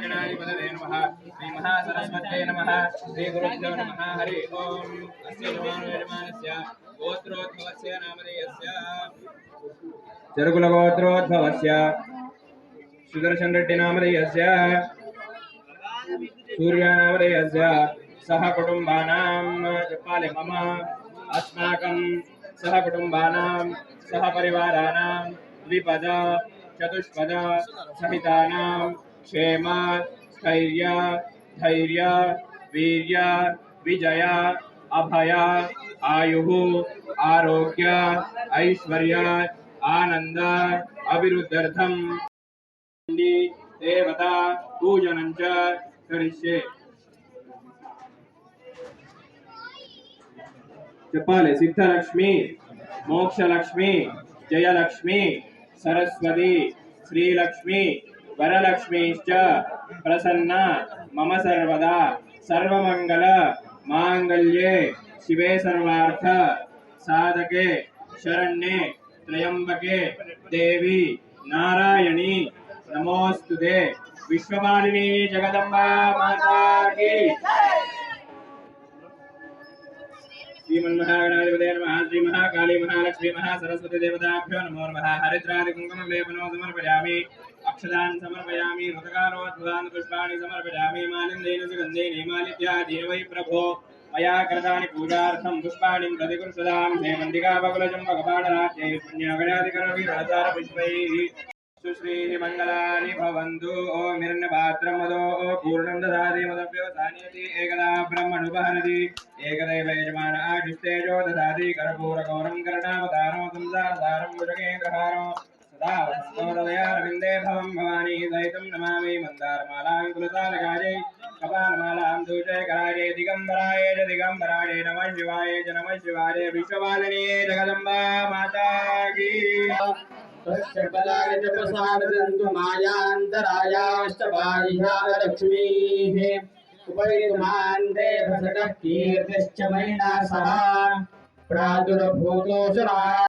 महागणाधिपतये नमः श्रीमहासरस्वत्यै नमः श्रीगुरुभ्यो नमः, हरि ओम्। अस्य गोत्रोद्भवस्य नामधेयस्य। चरुकुलगोत्रोद्भवस्य सुदर्शन रेड्डी नामधेयस्य सह कुटुम्बानां जपाले मम। अस्माकं सह कुटुम्बानां, सह परिवाराणां द्विपद, चतुष्पद, सहितानां क्षेम स्थैर्य धैर्य वीर्य विजय अभय आयुः आरोग्य ऐश्वर्य आनंद अभिवृद्ध्यर्थं देवता पूजनं च करिष्ये చెప్పాలి సిద్ధలక్ష్మి మోక్షలక్ష్మి జయలక్ష్మి సరస్వతి శ్రీలక్ష్మి వరలక్ష్మీశ్చ ప్రసన్న మమ సర్వదా సర్వమంగళ మాంగళ్యే శివే సర్వార్థ సాధకే శరణ్యే త్రయంబకే దేవి నారాయణి నమోస్తుతే విశ్వమాలిని జగదంబా మాతా కీ श्रीमन्महागणाधिपतये नमः श्रीमहाकाली महालक्ष्मी महासरस्वती देवताभ्यो नमो नमः हरिद्रादि कुङ्कुमं लेपनो समर्पयामि अक्षदान् समर्पयामि ऋतकारोद्भुतान् पुष्पाणि समर्पयामि मालिन्देन सुगन्धेन हिमालित्यादीन वै प्रभो मया कृतानि पूजार्थं पुष्पाणि प्रतिकृषदां हेमन्तिकाबकुलचम्पकपाणराज्यै पुण्यगणादिकरविरसारपुष्पैः सुश्रीः मङ्गलानि भवन्तु ॐ हिरण्यपात्रमदो पूर्णं ददाति मदव्यवसानेति एकदा ब्रह्मणुपहरति एकदैव यजमान आदिष्टेजो ददाति कर्पूरगौरं कर्णावतारो संसारसारं भुजगेन्द्रहारो రావణోదయారవిందే భవం భవానీ దయితం నమామి మందారమాలాం కులతాలకాజై కపాలమాలాం దూషే కరాజే దిగంబరాయ చ దిగంబరాడే నమ శివాయ చ నమ శివాయ విశ్వవాలనే జగదంబా మాతాకి పలాగజ ప్రసాదరంతు మాయాంతరాయాశ్చ బాహ్యాలక్ష్మీః ఉపయుమాన్ దేవసకీర్తిశ్చ మైనా సహా ప్రాదుర్భూతోసురా